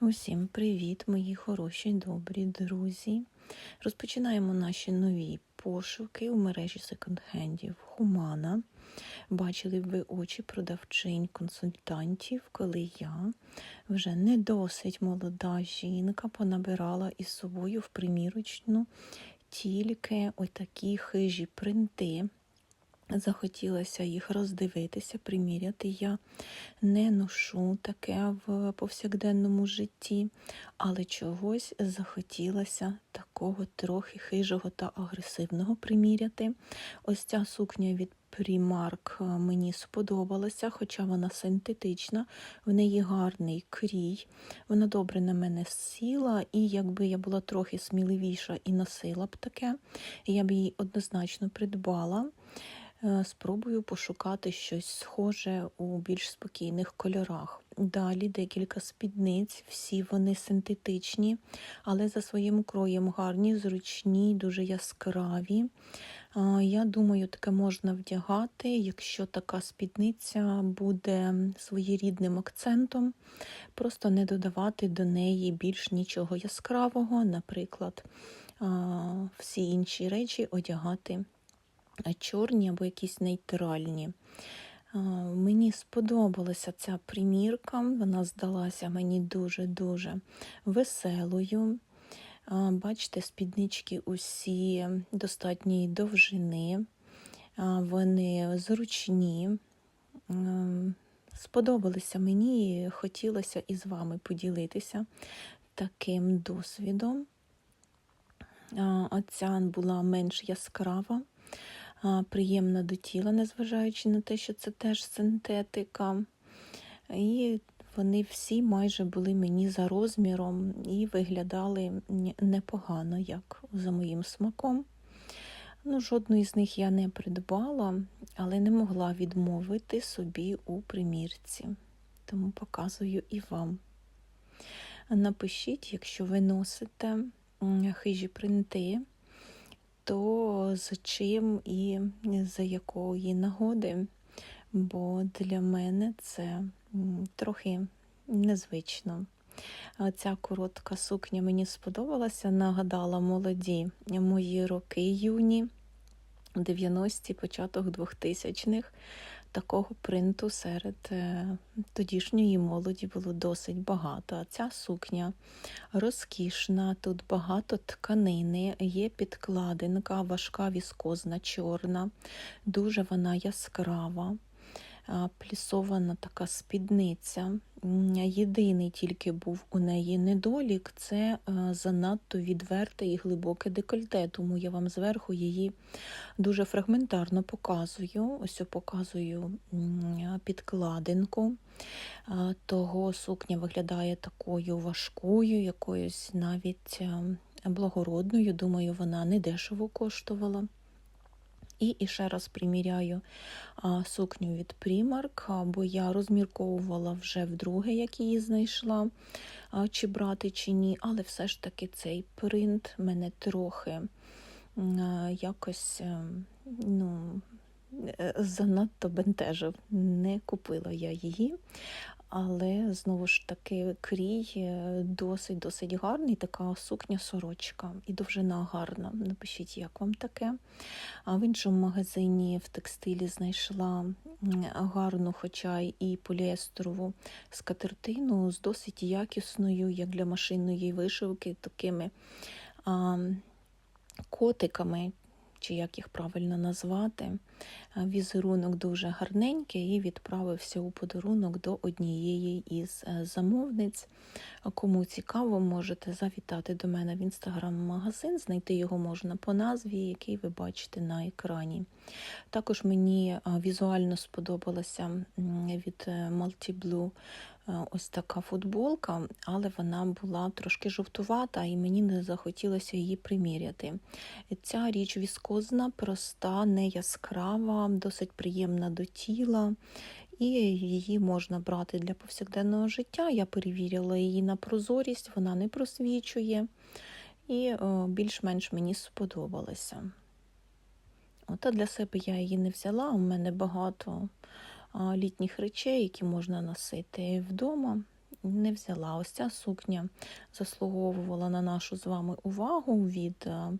Усім привіт, мої хороші, добрі друзі. Розпочинаємо наші нові пошуки у мережі секонд-хендів Хумана. Бачили б ви очі продавчинь, консультантів, коли я вже не досить молода жінка понабирала із собою в примірочну тільки отакі хижі принти. Захотілося їх роздивитися, приміряти. Я не ношу таке в повсякденному житті, але чогось захотілося такого трохи хижого та агресивного приміряти. Ось ця сукня від Primark мені сподобалася, хоча вона синтетична, в неї гарний крій, вона добре на мене сіла, і якби я була трохи сміливіша і носила б таке, я б її однозначно придбала. Е, Спробую пошукати щось схоже у більш спокійних кольорах. Далі декілька спідниць, всі вони синтетичні, але за своїм кроєм гарні, зручні, дуже яскраві. Е, Я думаю, таке можна вдягати, якщо така спідниця буде своєрідним акцентом, просто не додавати до неї більш нічого яскравого, наприклад, е, всі інші речі одягати чорні або якісь нейтральні. Мені сподобалася ця примірка, вона здалася мені дуже-дуже веселою. Бачите, спіднички усі достатньої довжини, вони зручні. Сподобалися мені і хотілося із вами поділитися таким досвідом. Оця була менш яскрава приємна до тіла, незважаючи на те, що це теж синтетика. І вони всі майже були мені за розміром і виглядали непогано, як за моїм смаком. Ну, Жодної з них я не придбала, але не могла відмовити собі у примірці. Тому показую і вам. Напишіть, якщо ви носите хижі принти то за чим і за якої нагоди, бо для мене це трохи незвично. Ця коротка сукня мені сподобалася, нагадала молоді мої роки юні, 90-ті, початок 2000-х такого принту серед е, тодішньої молоді було досить багато. А ця сукня розкішна, тут багато тканини, є підкладинка, важка віскозна, чорна, дуже вона яскрава плісована така спідниця. Єдиний тільки був у неї недолік це занадто відверте і глибоке декольте, тому я вам зверху її дуже фрагментарно показую. Ось показую підкладинку. Того сукня виглядає такою важкою, якоюсь навіть благородною. Думаю, вона не дешево коштувала. І ще раз приміряю сукню від Primark, бо я розмірковувала вже вдруге, як її знайшла, чи брати, чи ні, але все ж таки цей принт мене трохи якось ну, е, занадто бентежив. Не купила я її, але знову ж таки крій досить-досить гарний, така сукня-сорочка і довжина гарна. Напишіть, як вам таке. А в іншому магазині в текстилі знайшла гарну, хоча і поліестерову скатертину з досить якісною, як для машинної вишивки, такими а, котиками чи як їх правильно назвати. Візерунок дуже гарненький і відправився у подарунок до однієї із е, замовниць. Кому цікаво, можете завітати до мене в інстаграм-магазин, знайти його можна по назві, який ви бачите на екрані. Також мені візуально сподобалася від Multiblue Е, ось така футболка, але вона була трошки жовтувата, і мені не захотілося її приміряти. Ця річ віскозна, проста, не яскрава, досить приємна до тіла. І її можна брати для повсякденного життя. Я перевірила її на прозорість, вона не просвічує, і е, більш-менш мені сподобалося. От, а для себе я її не взяла, у мене багато літніх речей, які можна носити вдома. Не взяла. Ось ця сукня заслуговувала на нашу з вами увагу від е,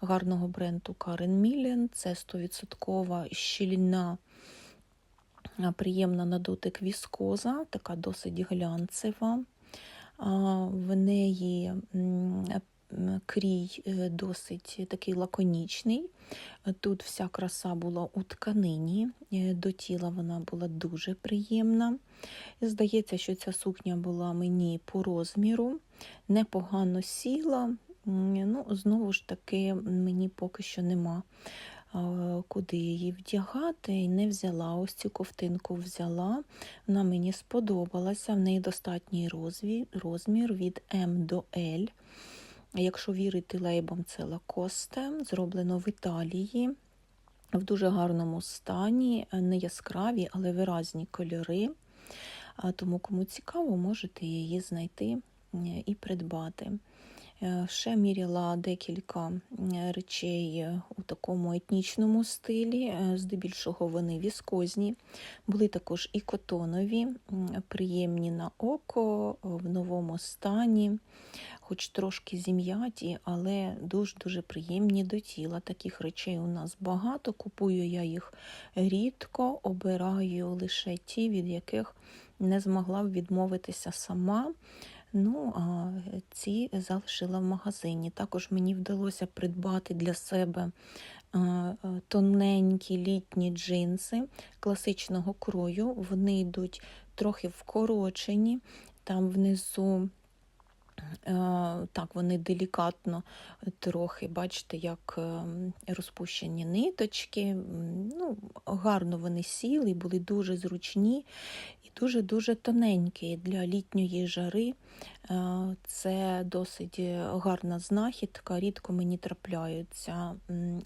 гарного бренду Карен Millen. Це 100% щільна, е, приємна на дотик віскоза, така досить глянцева. В неї крій е, досить такий лаконічний. Тут вся краса була у тканині, е, до тіла вона була дуже приємна. Здається, що ця сукня була мені по розміру, непогано сіла. Ну, знову ж таки, мені поки що нема е, куди її вдягати, і не взяла. Ось цю ковтинку взяла. Вона мені сподобалася. В неї достатній розмір від М до L. Якщо вірити лейбам, це Лакосте, зроблено в Італії. В дуже гарному стані, не яскраві, але виразні кольори. Тому, кому цікаво, можете її знайти е, і придбати. Е, Ще міряла декілька е, речей у такому етнічному стилі, е, здебільшого вони віскозні. Були також і котонові, приємні на око, в новому стані, хоч трошки зім'яті, але дуже-дуже приємні до тіла. Таких речей у нас багато. Купую я їх рідко, обираю лише ті, від яких не змогла б відмовитися сама. Ну, а ці залишила в магазині. Також мені вдалося придбати для себе е, е, тоненькі літні джинси класичного крою. Вони йдуть трохи вкорочені, там внизу. Е, Так, вони делікатно трохи, бачите, як е, розпущені ниточки. Ну, гарно вони сіли, були дуже зручні і дуже-дуже тоненькі для літньої жари. Е, Це досить гарна знахідка. Рідко мені трапляються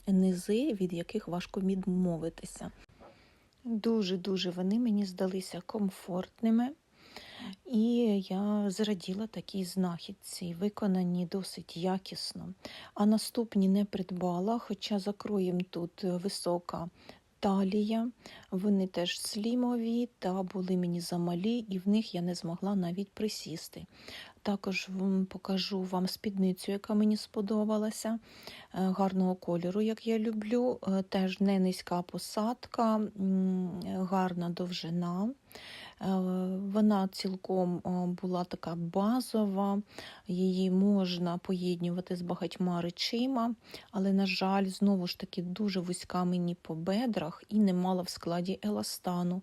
низи, від яких важко відмовитися. Дуже-дуже вони мені здалися комфортними. І я зраділа такій знахідці, виконані досить якісно. А наступні не придбала, хоча за кроєм тут висока талія, вони теж слімові та були мені замалі, і в них я не змогла навіть присісти. Також покажу вам спідницю, яка мені сподобалася, е, гарного кольору, як я люблю. Е, Теж не низька посадка, гарна довжина. Е, Вона цілком була така базова, її можна поєднувати з багатьма речима, але, на жаль, знову ж таки дуже вузька мені по бедрах і не мала в складі еластану,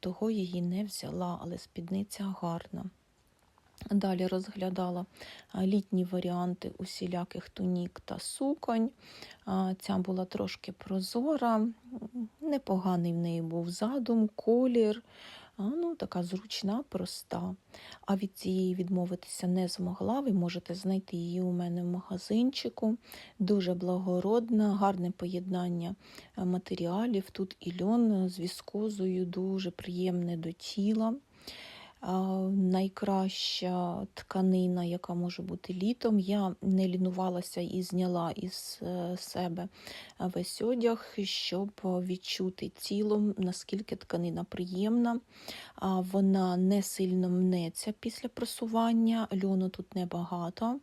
того її не взяла, але спідниця гарна. Далі розглядала літні варіанти усіляких тунік та суконь. Ця була трошки прозора, непоганий в неї був задум, колір. Ну, така зручна, проста. А від цієї відмовитися не змогла. Ви можете знайти її у мене в магазинчику. Дуже благородна, гарне поєднання е, матеріалів. Тут і льон з віскозою, дуже приємне до тіла. Найкраща тканина, яка може бути літом. Я не лінувалася і зняла із е, себе весь одяг, щоб відчути тілом, наскільки тканина приємна. Вона не сильно мнеться після просування, льону тут небагато.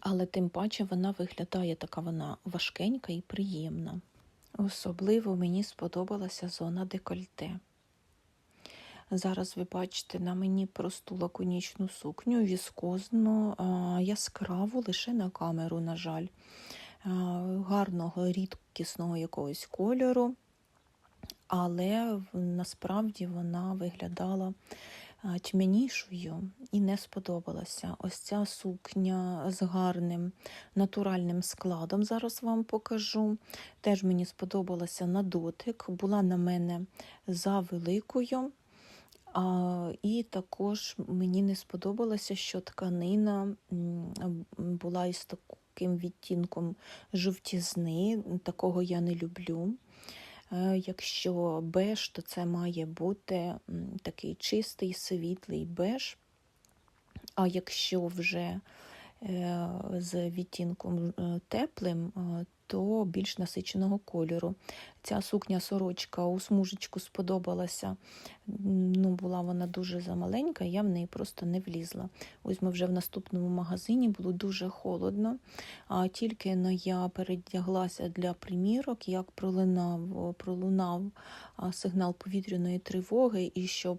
Але тим паче вона виглядає така вона важкенька і приємна. Особливо мені сподобалася зона декольте. Зараз ви бачите на мені просту лаконічну сукню, віскозну, яскраву лише на камеру, на жаль, гарного, рідкісного якогось кольору, але насправді вона виглядала тьмянішою і не сподобалася. Ось ця сукня з гарним натуральним складом, зараз вам покажу. Теж мені сподобалася на дотик, була на мене завеликою. А, і також мені не сподобалося, що тканина була із таким відтінком жовтізни, такого я не люблю. Е, Якщо беж, то це має бути такий чистий, світлий беж. А якщо вже е, з відтінком е, теплим, то більш насиченого кольору. Ця сукня сорочка у смужечку сподобалася. Ну, була вона дуже замаленька, я в неї просто не влізла. Ось ми вже в наступному магазині було дуже холодно. А тільки но я передяглася для примірок, як пролунав, пролунав сигнал повітряної тривоги, і щоб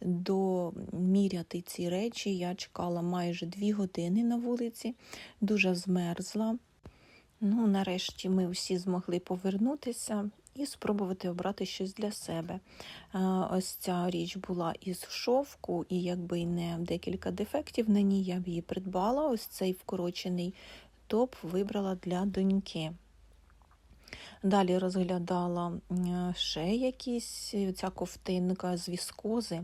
доміряти ці речі, я чекала майже дві години на вулиці, дуже змерзла. Ну, нарешті ми всі змогли повернутися і спробувати обрати щось для себе. Ось ця річ була із шовку, і якби не декілька дефектів на ній, я б її придбала. Ось цей вкорочений топ вибрала для доньки. Далі розглядала ще якісь е, ця ковтинка з віскози,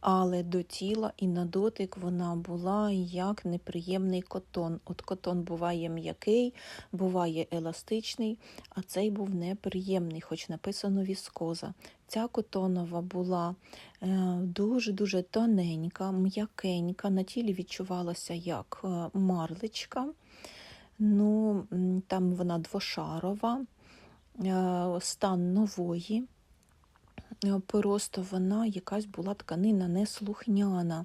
але до тіла і на дотик вона була як неприємний котон. От котон буває м'який, буває еластичний, а цей був неприємний, хоч написано віскоза. Ця котонова була е, дуже-дуже тоненька, м'якенька, на тілі відчувалася як е, марлечка. Ну, там вона двошарова, стан нової. Е, Просто вона якась була тканина неслухняна,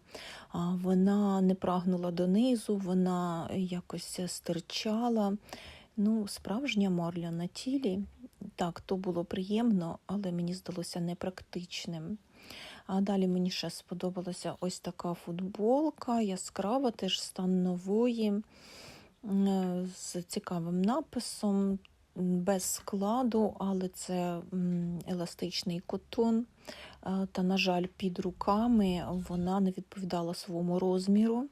вона не прагнула донизу, вона якось стирчала. Ну, справжня марля на тілі. Так, то було приємно, але мені здалося непрактичним. А далі мені ще сподобалася ось така футболка, яскрава, теж стан нової, е, з цікавим написом, без складу, але це еластичний котон. Е, Та, на жаль, під руками вона не відповідала своєму розміру.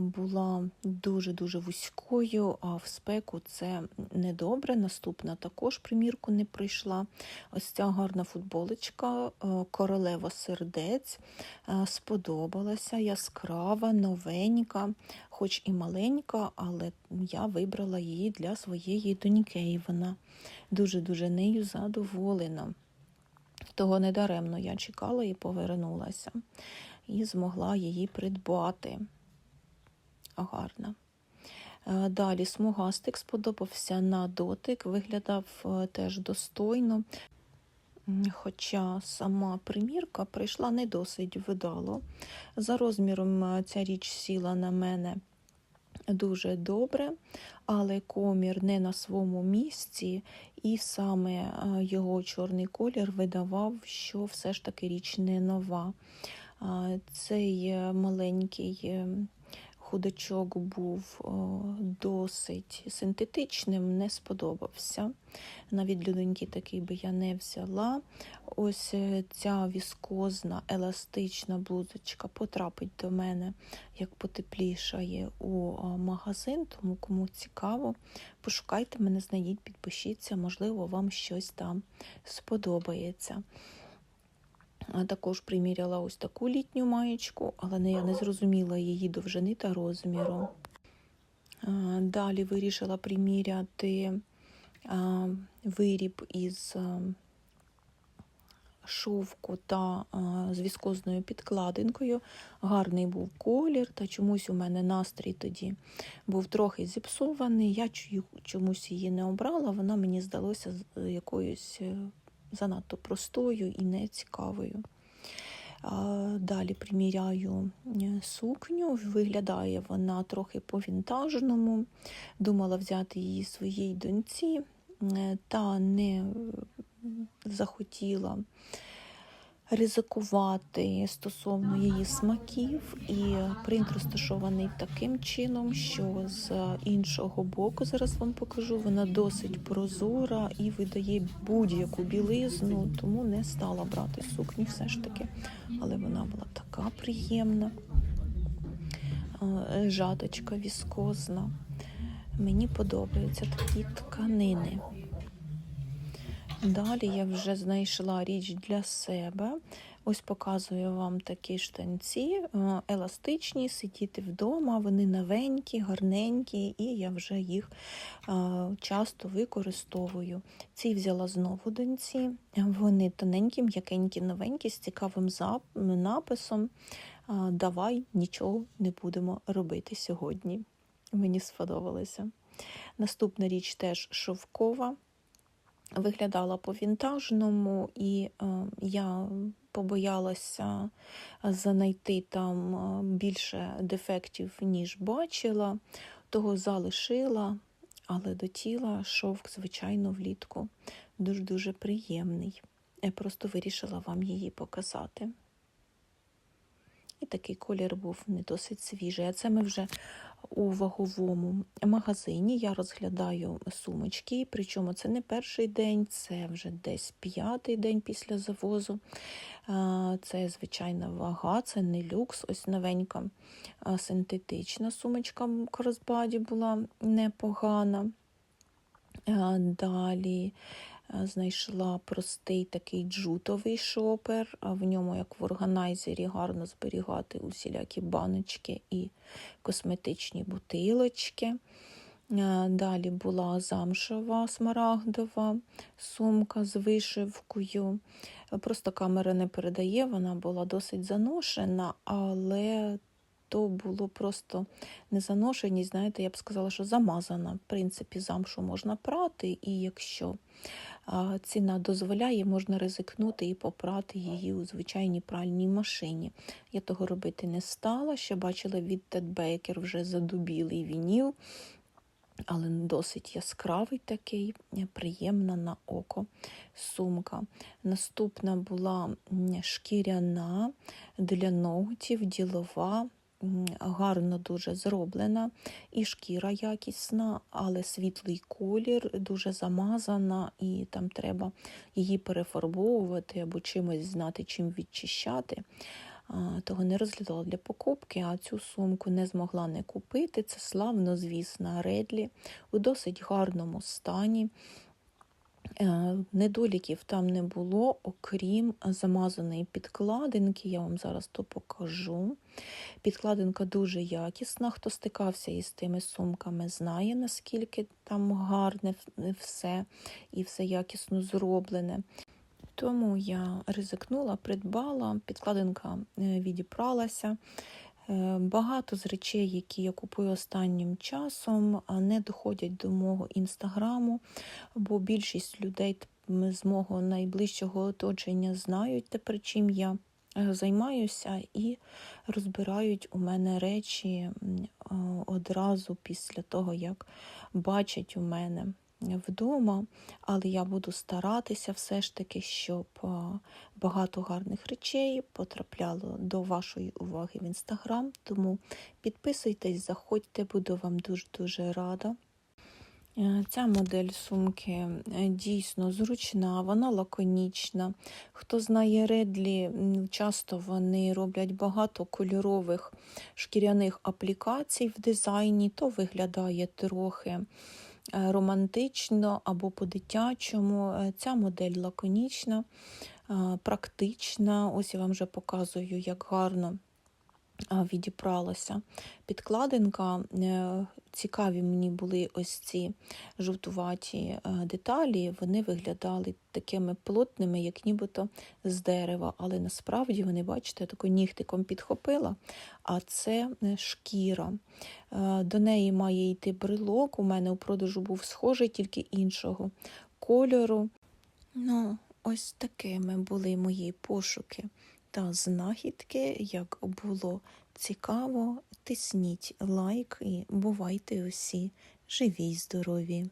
Була дуже-дуже вузькою, а в спеку це недобре. Наступна також примірку не прийшла. Ось ця гарна футболочка, е, королева сердець, е, сподобалася, яскрава, новенька, хоч і маленька, але я вибрала її для своєї доньки, вона дуже-дуже нею задоволена. Того недаремно я чекала і повернулася, і змогла її придбати. Гарна. Е, Далі смугастик сподобався на дотик, виглядав е, теж достойно. Хоча сама примірка прийшла не досить вдало. За розміром е, ця річ сіла на мене дуже добре, але комір не на своєму місці, і саме його чорний колір видавав, що все ж таки річ не нова. Цей маленький е, худачок був досить синтетичним, не сподобався. Навіть для доньки такий би я не взяла. Ось е, ця віскозна, еластична блузочка потрапить до мене, як потеплішає у магазин, тому кому цікаво, пошукайте мене, знайдіть, підпишіться, можливо, вам щось там сподобається. Також приміряла ось таку літню маєчку, але не, я не зрозуміла її довжини та розміру. Далі вирішила приміряти виріб із шовку та з віскозною підкладинкою. Гарний був колір, та чомусь у мене настрій тоді був трохи зіпсований. Я чомусь її не обрала, вона мені здалася з- якоюсь е, занадто простою і нецікавою. Далі приміряю е, сукню. Виглядає вона трохи по-вінтажному. Думала взяти її своїй доньці, е, та не захотіла ризикувати стосовно її смаків, і принт розташований таким чином, що з іншого боку, зараз вам покажу, вона досить прозора і видає будь-яку білизну, тому не стала брати сукню все ж таки. Але вона була така приємна, Е, жаточка віскозна. Мені подобаються такі тканини. Далі я вже знайшла річ для себе. Ось показую вам такі штанці, е, еластичні, сидіти вдома, вони новенькі, гарненькі, і я вже їх е, часто використовую. Ці взяла знову доньці. Вони тоненькі, м'якенькі, новенькі, з цікавим написом. Е, Давай нічого не будемо робити сьогодні. Мені сподобалося. Наступна річ теж шовкова. Виглядала по-вінтажному, і е, я побоялася знайти там е, більше дефектів, ніж бачила, того залишила, але до тіла шовк, звичайно, влітку дуже-дуже приємний. Я просто вирішила вам її показати. І такий колір був не досить свіжий. А це ми вже у ваговому магазині. Я розглядаю сумочки, причому це не перший день, це вже десь п'ятий день після завозу. Це звичайна вага, це не люкс, ось новенька синтетична сумочка Кросбаді була непогана. Далі знайшла простий такий джутовий шопер, в ньому, як в органайзері, гарно зберігати усілякі баночки і косметичні бутилочки. Далі була замшева смарагдова сумка з вишивкою. Просто камера не передає, вона була досить заношена, але то було просто не заношеність, знаєте, я б сказала, що замазана. В принципі, замшу можна прати, і якщо ціна дозволяє, можна ризикнути і попрати її у звичайній пральній машині. Я того робити не стала. Ще бачила від Тед Бейкер вже задубілий вініл, але досить яскравий такий, приємна на око сумка. Наступна була шкіряна для ногтів, ділова гарно дуже зроблена, і шкіра якісна, але світлий колір, дуже замазана, і там треба її перефарбовувати або чимось знати, чим відчищати. Того не розглядала для покупки, а цю сумку не змогла не купити. Це славно, звісно, Редлі у досить гарному стані. Е, недоліків там не було, окрім замазаної підкладинки. Я вам зараз то покажу. Підкладинка дуже якісна. Хто стикався із тими сумками, знає, наскільки там гарне все і все якісно зроблене. Тому я ризикнула, придбала, підкладинка е, відіпралася. Е, багато з речей, які я купую останнім часом, не доходять до мого інстаграму, бо більшість людей з мого найближчого оточення знають тепер, чим я е, займаюся, і розбирають у мене речі одразу після того, як бачать у мене вдома, але я буду старатися все ж таки, щоб багато гарних речей потрапляло до вашої уваги в інстаграм. Тому підписуйтесь, заходьте, буду вам дуже-дуже рада. Е, ця модель сумки е, дійсно зручна, вона лаконічна. Хто знає редлі, часто вони роблять багато кольорових шкіряних аплікацій в дизайні, то виглядає трохи Е, романтично або по-дитячому. Е, ця модель лаконічна, е, практична. Ось я вам вже показую, як гарно відібралася підкладинка. Цікаві мені були ось ці жовтуваті деталі, вони виглядали такими плотними, як нібито з дерева, але насправді вони, бачите, тако нігтиком підхопила, а це шкіра. До неї має йти брелок. У мене у продажу був схожий, тільки іншого кольору. Ну, ось такими були мої пошуки та знахідки. Як було цікаво, тисніть лайк і бувайте усі живі й здорові!